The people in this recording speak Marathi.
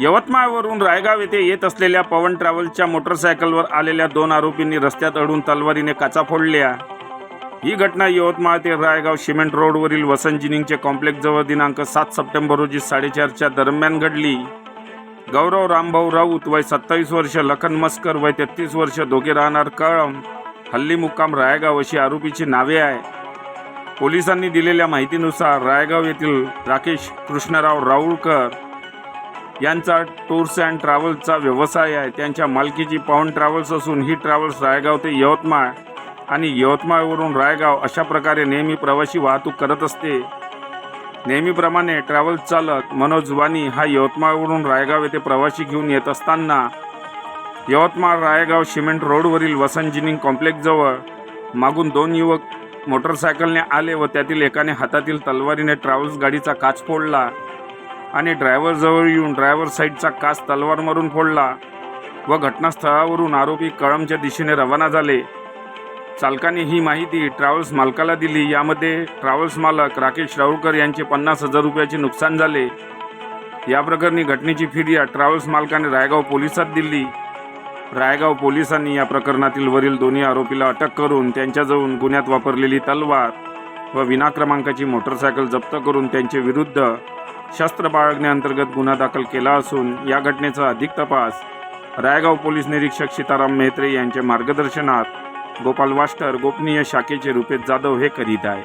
यवतमाळवरून रायगाव येथे येत असलेल्या पवन ट्रॅव्हल्सच्या मोटरसायकलवर आलेल्या दोन आरोपींनी रस्त्यात अडून तलवारीने काचा फोडल्या. ही घटना यवतमाळ ते रायगाव सिमेंट रोडवरील वसंत जिनिंगचे कॉम्प्लेक्सजवळ दिनांक सात सप्टेंबर रोजी साडेचारच्या दरम्यान घडली. गौरव रामभाऊ राऊत वय सत्तावीस वर्ष लखन मस्कर वय तेहतीस वर्ष दोघे राहणार कळम. हल्ली मुक्काम रायगाव अशी आरोपीची नावे आहे पोलिसांनी दिलेल्या माहितीनुसार रायगाव येथील राकेश कृष्णराव राऊळकर यांचा टूर्स अँड ट्रॅव्हल्सचा व्यवसाय आहे. त्यांच्या मालकीची पवन ट्रॅव्हल्स असून ही ट्रॅव्हल्स रायगाव ते यवतमाळ आणि यवतमाळवरून रायगाव अशा प्रकारे नेहमी प्रवासी वाहतूक करत असते. नेहमीप्रमाणे ट्रॅव्हल्स चालक मनोज वाणी हा यवतमाळवरून रायगाव येथे प्रवासी घेऊन येत असताना यवतमाळ रायगाव सिमेंट रोडवरील वसंत जिनिंग कॉम्प्लेक्सजवळ मागून दोन युवक मोटरसायकलने आले व त्यातील एकाने हातातील तलवारीने ट्रॅव्हल्स गाडीचा काच फोडला. आणि ड्रायव्हरजवळ येऊन ड्रायव्हर साईडचा कास तलवार मारून फोडला व घटनास्थळावरून आरोपी कळमच्या दिशेने रवाना झाले. चालकाने ही माहिती ट्रॅव्हल्स मालकाला दिली. यामध्ये ट्रॅव्हल्स मालक राकेश राऊळकर यांचे पन्नास हजार रुपयाचे नुकसान झाले. या प्रकरणी घटनेची फिर्याद ट्रॅव्हल्स मालकाने रायगाव पोलिसात दिली. रायगाव पोलिसांनी या प्रकरणातील वरील दोन्ही आरोपीला अटक करून त्यांच्याजवळून गुन्ह्यात वापरलेली तलवार व विना क्रमांकाची मोटरसायकल जप्त करून त्यांचे विरुद्ध शस्त्र बाळगण्याअंतर्गत गुन्हा दाखल केला असून या घटनेचा अधिक तपास रायगाव पोलीस निरीक्षक सीताराम मेहत्रे यांच्या मार्गदर्शनात गोपाल वाष्टर गोपनीय शाखेचे रुपेश जाधव हे करीत आहे